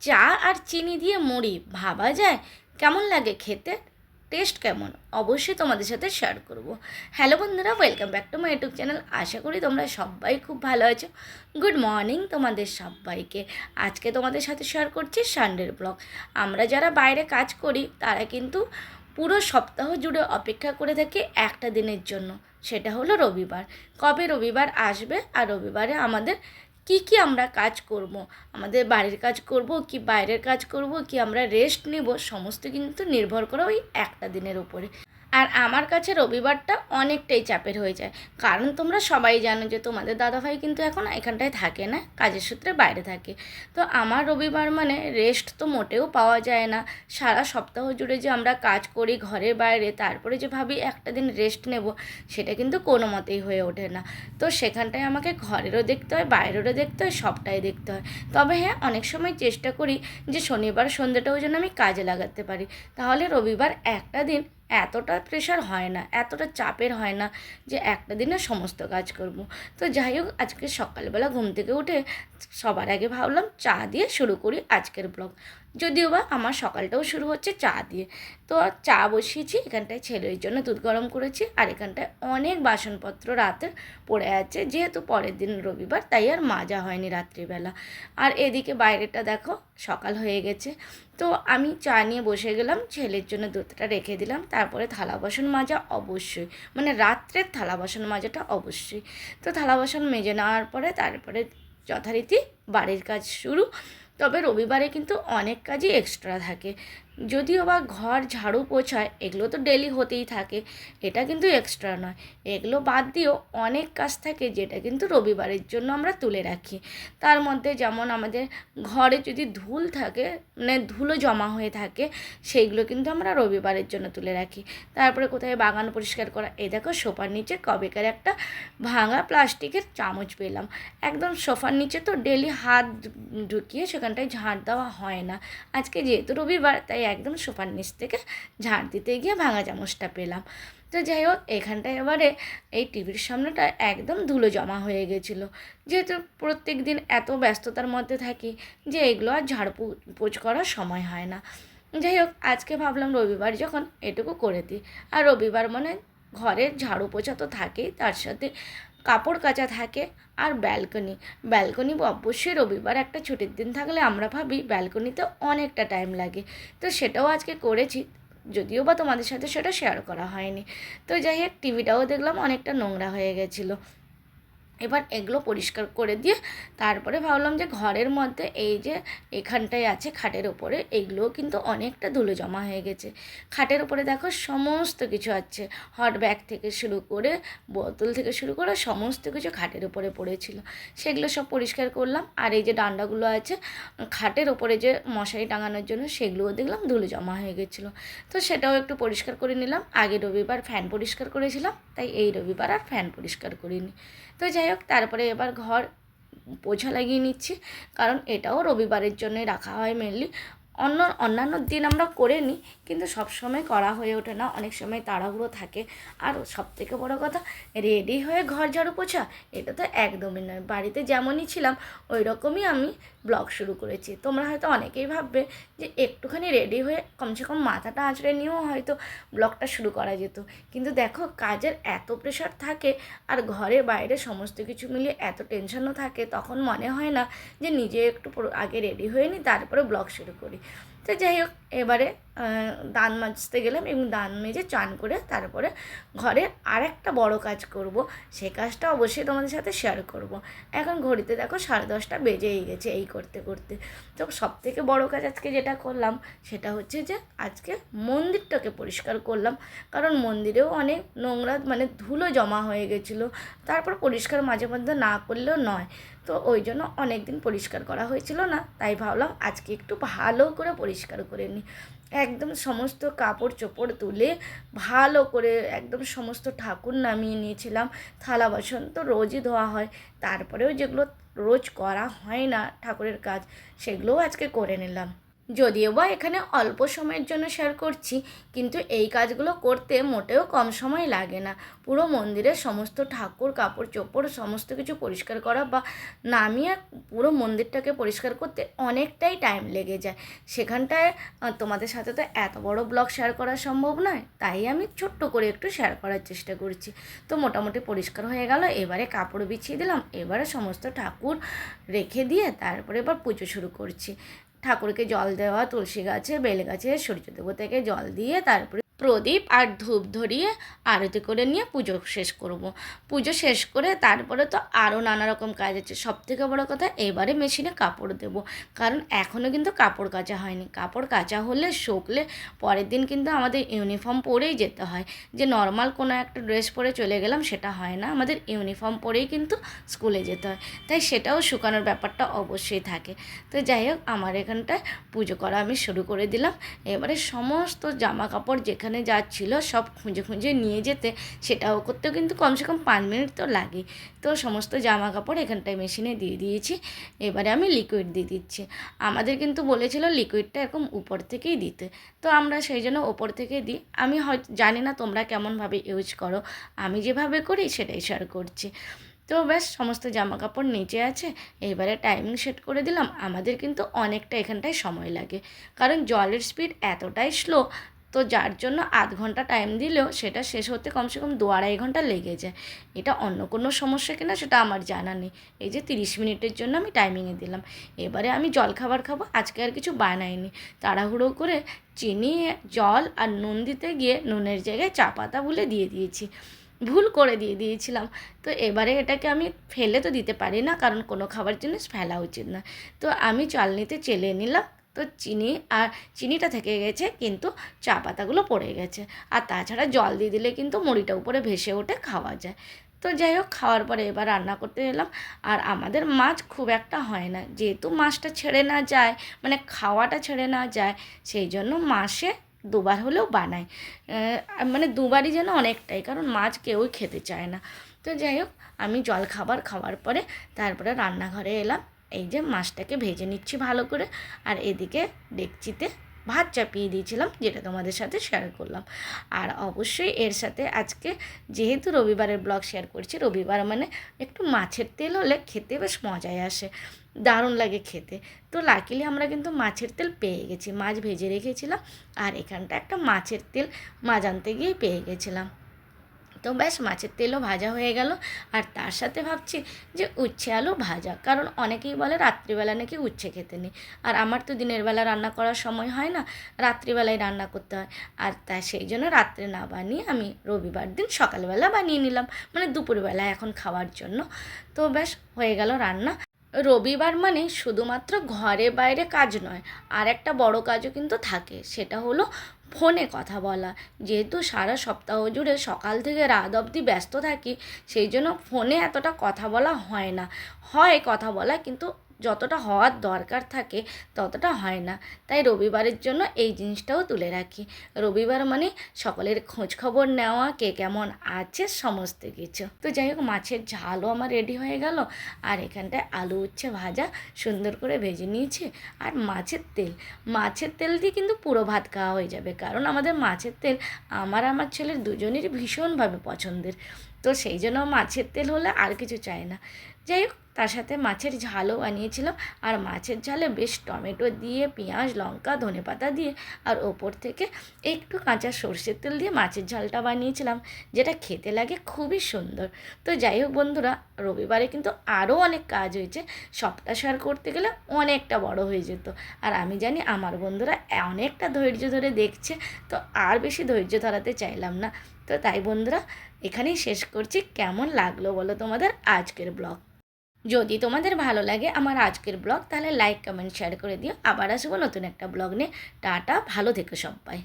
চা আর চিনি দিয়ে মুড়ি, ভাবা যায়? কেমন লাগে খেতে? টেস্ট কেমন? অবশ্যই তোমাদের সাথে শেয়ার করব। হ্যালো বন্ধুরা welcome back to my YouTube channel আশা করি তোমরা সবাই খুব ভালো আছো। গুড মর্নিং তোমাদের সবাইকে। আজকে তোমাদের সাথে শেয়ার করছি সানডের ব্লগ আমরা যারা বাইরে কাজ করি, তারা কিন্তু পুরো সপ্তাহ জুড়ে অপেক্ষা করে থাকি একটা দিনের জন্য। সেটা হলো রবিবার। কবে রবিবার আসবে আর রবিবারে আমাদের কি কি আমরা কাজ করব? আমাদের বাড়ির কাজ করব কি বাইরের কাজ করব? কি আমরা রেস্ট নেব? সমস্ত কিন্তু নির্ভর করে ওই একটা দিনের উপরে। আর আমার কাছে রবিবারটা অনেকটাই চাপের হয়ে যায়। কারণ তোমরা সবাই জানো যে তোমাদের দাদাভাই কিন্তু এখন এখানটায় থাকে না, কাজের সূত্রে বাইরে থাকে। তো আমার রবিবার মানে রেস্ট তো মোটেও পাওয়া যায় না। সারা সপ্তাহ জুড়ে যে আমরা কাজ করি ঘরের বাইরে, তারপরে যে ভাবি একটা দিন রেস্ট নেব, সেটা কিন্তু কোনো মতেই হয়ে ওঠে না। তো সেখানটায় আমাকে ঘরেরও দেখতে হয়, বাইরেরও দেখতে হয়, সবটাই দেখতে হয়। তবে হ্যাঁ অনেক সময় চেষ্টা করি যে শনিবার সন্ধ্যাটাও যেন আমি কাজে লাগাতে পারি। তাহলে রবিবার একটা দিন এতটা প্রেশার হয় না, এতটা চাপের হয় না যে একটা দিনে সমস্ত কাজ করব। তো যাই হোক, আজকে সকালবেলা ঘুম থেকে উঠে সবার আগে ভাবলাম চা দিয়ে শুরু করি আজকের ব্লগ যদিও বা আমার সকালটাও শুরু হচ্ছে চা দিয়ে। তো চা বসিয়েছি, এখানটায় ছেলের জন্য দুধ গরম করেছি আর এখানটায় অনেক বাসনপত্র রাতে পড়ে আছে, যেহেতু পরের দিন রবিবার, তাই আর মাজা হয়নি রাত্রিবেলা। আর এদিকে বাইরেটা দেখো, সকাল হয়ে গেছে। তো আমি চা নিয়ে বসে গেলাম, ছেলের জন্য দুধটা রেখে দিলাম, তারপরে থালা বাসন মাজা অবশ্যই মানে রাত্রের থালা বাসন মাজাটা অবশ্যই। তো থালা বাসন মেজে নেওয়ার পরে তারপরে যথারীতি বাড়ির কাজ শুরু। তবে রবিবারে কিন্তু অনেক কাজই এক্সট্রা থাকে। যদিও বা ঘর, ঝাড়ু, পোছায়, এগুলো তো ডেলি হতেই থাকে। এটা কিন্তু এক্সট্রা নয়। এগুলো বাদ দিয়েও অনেক কাজ থাকে যেটা কিন্তু রবিবারের জন্য আমরা তুলে রাখি। তার মধ্যে যেমন আমাদের ঘরে যদি ধুল থাকে মানে ধুলো জমা হয়ে থাকে, সেইগুলো কিন্তু আমরা রবিবারের জন্য তুলে রাখি। তারপরে কোথায় বাগান পরিষ্কার করা এই দেখো সোফার নিচে কবেকার একটা ভাঙা প্লাস্টিকের চামচ পেলাম। একদম সোফার নিচে তো ডেলি হাত ঢুকিয়ে সেখানটায় ঝাঁট দেওয়া হয় না। আজকে যেহেতু রবিবার, তাই একদম সোফার নিচ থেকে ঝাড় দিতে গিয়ে ভাঙা চামচটা পেলাম। তো যাই হোক, এখানটায় এবারে এই টিভির সামনেটা একদম ধুলো জমা হয়ে গেছিল। যেহেতু প্রত্যেক দিন এত ব্যস্ততার মধ্যে থাকি যে এগুলো আর ঝাড় পোছ করার সময় হয় না। যাই হোক, আজকে ভাবলাম রবিবার যখন এটুকু করে দিই। আর রবিবার মানে ঘরের ঝাড়ু পোছা তো থাকেই, তার সাথে কাপড় কাচা থাকে আর ব্যালকনি ব্যালকনি অবশ্যই রবিবার একটা ছুটির দিন থাকলে আমরা ভাবি ব্যালকনিতে অনেকটা টাইম লাগে। তো সেটাও আজকে করেছি, যদিও বা তোমাদের সাথে সেটা শেয়ার করা হয়নি। তো যাই হোক টিভিটাও দেখলাম, অনেকটা নোংরা হয়ে গেছিল। এবার এগুলো পরিষ্কার করে দিয়ে তারপরে ভাবলাম যে ঘরের মধ্যে এই যে এখানটায় আছে খাটের ওপরে এইগুলোও কিন্তু অনেকটা ধুলো জমা হয়ে গেছে। খাটের ওপরে দেখো সমস্ত কিছু আছে। হট ব্যাগ থেকে শুরু করে, বোতল থেকে শুরু করে সমস্ত কিছু খাটের ওপরে পড়েছিল। সেগুলো সব পরিষ্কার করলাম। আর এই যে ডান্ডাগুলো আছে, খাটের ওপরে যে মশারি টাঙানোর জন্য সেগুলোও দেখলাম ধুলো জমা হয়ে গেছিল। তো সেটাও একটু পরিষ্কার করে নিলাম। আগে রবিবার ফ্যান পরিষ্কার করেছিলাম, তাই এই রবিবার আর ফ্যান পরিষ্কার করিনি। তো যাই হোক তারপরে এবার ঘর পোছা লাগিয়ে নিচ্ছি। কারণ এটাও রবিবারের জন্যই রাখা হয় মেনলি অন্য, অন্যান্য দিন আমরা করে নিই, কিন্তু সব সময় করা হয়ে ওঠে না। অনেক সময় তাড়াহুড়ো থাকে। আর সব থেকে বড়ো কথা, রেডি হয়ে ঘর ঝাড়ু পোছা, এটা তো একদমই নয়। বাড়িতে যেমনই ছিলাম ওই রকমই আমি ব্লগ শুরু করেছি। তোমরা হয়তো অনেকেই ভাববে যে একটুখানি রেডি হয়ে কমসে কম মাথাটা আঁচড়ে নিয়েও হয়তো ব্লগটা শুরু করা যেত। কিন্তু দেখো, কাজের এত প্রেশার থাকে আর ঘরে বাইরে সমস্ত কিছু মিলিয়ে এত টেনশনও থাকে, তখন মনে হয় না যে নিজে একটু আগে রেডি হয়ে নিই, তারপরে ব্লগ শুরু করি। তো যাই হোক এবারে দান মাজতে গেলাম এবং দান মেজে চান করে তারপরে ঘরে আর একটা বড় কাজ করব, সে কাজটা অবশ্যই তোমাদের সাথে শেয়ার করব। এখন ঘড়িতে দেখো সাড়ে দশটা বেজেই গেছে এই করতে করতে। তো সব থেকে বড়ো কাজ আজকে যেটা করলাম, সেটা হচ্ছে যে আজকে মন্দিরটাকে পরিষ্কার করলাম। কারণ মন্দিরেও অনেক নোংরা মানে ধুলো জমা হয়ে গেছিল। তারপর পরিষ্কার মাঝে মধ্যে না করলেও নয়। তো ওই জন্য অনেক দিন পরিষ্কার করা হয়েছিল না, তাই ভাবলাম আজকে একটু ভালো করে পরিষ্কার করে নিই। একদম সমস্ত কাপড় চোপড় তুলে ভালো করে একদম সমস্ত ঠাকুর নামিয়ে নিয়েছিলাম। থালা বাসন তো রোজই ধোয়া হয়। তারপরেও যেগুলো রোজ করা হয় না ঠাকুরের কাজ, সেগুলোও আজকে করে নিলাম। যদিও বা এখানে অল্প সময়ের জন্য শেয়ার করছি, কিন্তু এই কাজগুলো করতে মোটেও কম সময় লাগে না। পুরো মন্দিরের সমস্ত ঠাকুর, কাপড়, চোপড়, সমস্ত কিছু পরিষ্কার করা বা নামিয়ে পুরো মন্দিরটাকে পরিষ্কার করতে অনেকটাই টাইম লেগে যায়। সেখানটায় তোমাদের সাথে তো এত বড় ব্লগ শেয়ার করা সম্ভব নয়, তাই আমি ছোট্ট করে একটু শেয়ার করার চেষ্টা করছি। তো মোটামুটি পরিষ্কার হয়ে গেল, এবারে কাপড় বিছিয়ে দিলাম, এবারে সমস্ত ঠাকুর রেখে দিয়ে তারপরে এবার পুজো শুরু করছি। ঠাকুরকে জল দেওয়া তুলসী গাছে বেল গাছে সূর্য দেবতাকে জল দিয়ে তারপরে প্রদীপ আর ধূপ ধরিয়ে আরতি করে নিয়ে পুজো শেষ করব। পুজো শেষ করে তারপরে তো আরও নানা রকম কাজ আছে। সব থেকে বড়ো কথা এবারে মেশিনে কাপড় দেব। কারণ এখনও কিন্তু কাপড় কাচা হয়নি। কাপড় কাচা হলে শুকলে পরের দিন কিন্তু আমাদের ইউনিফর্ম পরেই যেতে হয়। যে নর্মাল কোনো একটা ড্রেস পরে চলে গেলাম সেটা হয় না। আমাদের ইউনিফর্ম পরেই কিন্তু স্কুলে যেতে হয়। তাই সেটাও শুকানোর ব্যাপারটা অবশ্যই থাকে। তো যাই হোক, আমার এখানটায় পুজো করা আমি শুরু করে দিলাম। এবারে সমস্ত জামা কাপড় যেখানে যা ছিল সব খুঁজে খুঁজে নিয়ে যেতে, সেটাও করতেও কিন্তু কমসে কম পাঁচ মিনিট তো লাগে। তো সমস্ত জামা কাপড় এখানটায় মেশিনে দিয়ে দিয়েছি, এবারে আমি লিকুইড দিয়ে দিচ্ছি। আমাদের কিন্তু বলেছিল লিকুইডটা এরকম উপর থেকেই দিতে। তো আমরা সেই জন্য ওপর থেকে দিই। আমি হয়তো জানি না তোমরা কেমনভাবে ইউজ করো। আমি যেভাবে করি সেটাই শেয়ার করছি। তো ব্যাস, সমস্ত জামা কাপড় নিচে আছে। এবারে টাইমিং সেট করে দিলাম। আমাদের কিন্তু অনেকটা এখানটায় সময় লাগে। কারণ জলের স্পিড এতটাই স্লো তো যার জন্য আধ ঘণ্টা টাইম দিলেও সেটা শেষ হতে কমসে কম দু আড়াই ঘণ্টা লেগে যায়। এটা অন্য কোনো সমস্যা কিনা সেটা আমার জানা নেই। এই যে তিরিশ মিনিটের জন্য আমি টাইমিংয়ে দিলাম। এবারে আমি জল খাবার খাব, আজকে আর কিছু বানাইনি। তাড়াহুড়ো করে চিনি, জল আর নুন দিতে গিয়ে নুনের জায়গায় চা পাতা বলে দিয়ে দিয়েছি। ভুল করে দিয়ে দিয়েছিলাম। তো এবারে এটাকে আমি ফেলে তো দিতে পারি না, কারণ কোনো খাবার জিনিস ফেলা উচিত না। তো আমি চালনিতে চেলে নিলাম তো চিনি আর চিনিটা থেকে গেছে কিন্তু চা পাতাগুলো পড়ে গেছে। আর তাছাড়া জল দিয়ে দিলে কিন্তু মুড়িটা উপরে ভেসে ওঠে, খাওয়া যায়। তো যাই হোক, খাওয়ার পরে এবার রান্না করতে এলাম। আর আমাদের মাছ খুব একটা হয় না। যেহেতু মাছটা ছেড়ে না যায় মানে খাওয়াটা ছেড়ে না যায়, সেই জন্য মাসে দুবার হলেও বানাই। মানে দুবারই যেন অনেকটাই, কারণ মাছ কেউই খেতে চায় না। তো যাই হোক, আমি জল খাবার খাওয়ার পরে তারপরে রান্নাঘরে এলাম। এই যে মাছটাকে ভেজে নিচ্ছি ভালো করে। আর এদিকে ডেকচিতে ভাত চাপিয়ে দিয়েছিলাম, যেটা তোমাদের সাথে শেয়ার করলাম। আর অবশ্যই এর সাথে আজকে যেহেতু রবিবারের ব্লগ শেয়ার করছি, রবিবার মানে একটু মাছের তেল হলে খেতে বেশ মজাই আসে, দারুণ লাগে খেতে। তো লাকিলি আমরা কিন্তু মাছের তেল পেয়ে গেছি, মাছ ভেজে রেখেছিলাম, আর এখানটা একটা মাছের তেল মাছ আনতে গিয়ে পেয়ে গেছিলাম। তো ব্যাস মাছের তেলও ভাজা হয়ে গেল। আর তার সাথে ভাবছি যে উচ্ছে আলু ভাজা। কারণ অনেকেই বলে রাত্রিবেলা নাকি উচ্ছে খেতে নেই। আর আমার তো দিনের বেলা রান্না করার সময় হয় না, রাত্রিবেলায় রান্না করতে হয়। আর তাই সেই জন্য রাত্রে না বানিয়ে আমি রবিবার দিন সকালবেলা বানিয়ে নিলাম। মানে দুপুরবেলা এখন খাওয়ার জন্য। তো ব্যাস হয়ে গেল রান্না। রবিবার মানে শুধুমাত্র ঘরে বাইরে কাজ নয় আর একটা বড় কাজও কিন্তু থাকে। সেটা হলো ফোনে কথা বলা। যেহেতু সারা সপ্তাহ জুড়ে সকাল থেকে রাত অবধি ব্যস্ত থাকি, সেই জন্য ফোনে এতটা কথা বলা হয় না। হয় কথা বলা, কিন্তু যতটা হওয়ার দরকার থাকে ততটা হয় না। তাই রবিবারের জন্য এই জিনিসটাও তুলে রাখি। রবিবার মানে সকলের খোঁজ খবর নেওয়া, কে কেমন আছে, সমস্ত কিছু। তো যাই হোক, মাছের ঝালও আমার রেডি হয়ে গেল। আর এখানটায় আলু উচ্ছে ভাজা, সুন্দর করে ভেজে নিয়েছি। আর মাছের তেল। মাছের তেল দিয়ে কিন্তু পুরো ভাত খাওয়া হয়ে যাবে। কারণ আমাদের মাছের তেল আমার আমার ছেলের দুজনেরই ভীষণভাবে পছন্দের। তো সেই জন্য মাছের তেল হলে আর কিছু চাই না। যাই হোক তার সাথে মাছের ঝালও বানিয়েছিলাম আর মাছের ঝালে বেশ টমেটো দিয়ে, পেঁয়াজ, লঙ্কা ধনেপাতা দিয়ে, আর ওপর থেকে একটু কাঁচা সর্ষের তেল দিয়ে মাছের ঝালটা বানিয়েছিলাম, যেটা খেতে লাগে খুবই সুন্দর। তো যাই হোক বন্ধুরা, রবিবারে কিন্তু আরও অনেক কাজ হয়েছে। সবটা শেয়ার করতে গেলে অনেকটা বড় হয়ে যেত। আর আমি জানি আমার বন্ধুরা অনেকটা ধৈর্য ধরে দেখছে, তো আর বেশি ধৈর্য ধরাতে চাইলাম না। তো তাই বন্ধুরা, এখানেই শেষ করছি। কেমন লাগল বলো তোমাদের আজকের ব্লগ? যদি তোমাদের ভালো লাগে আমার আজকের ব্লগ, তাহলে লাইক কমেন্ট শেয়ার করে দিও। আবার আসব নতুন একটা ব্লগ নিয়ে। টাটা, ভালো থেকো সবাই।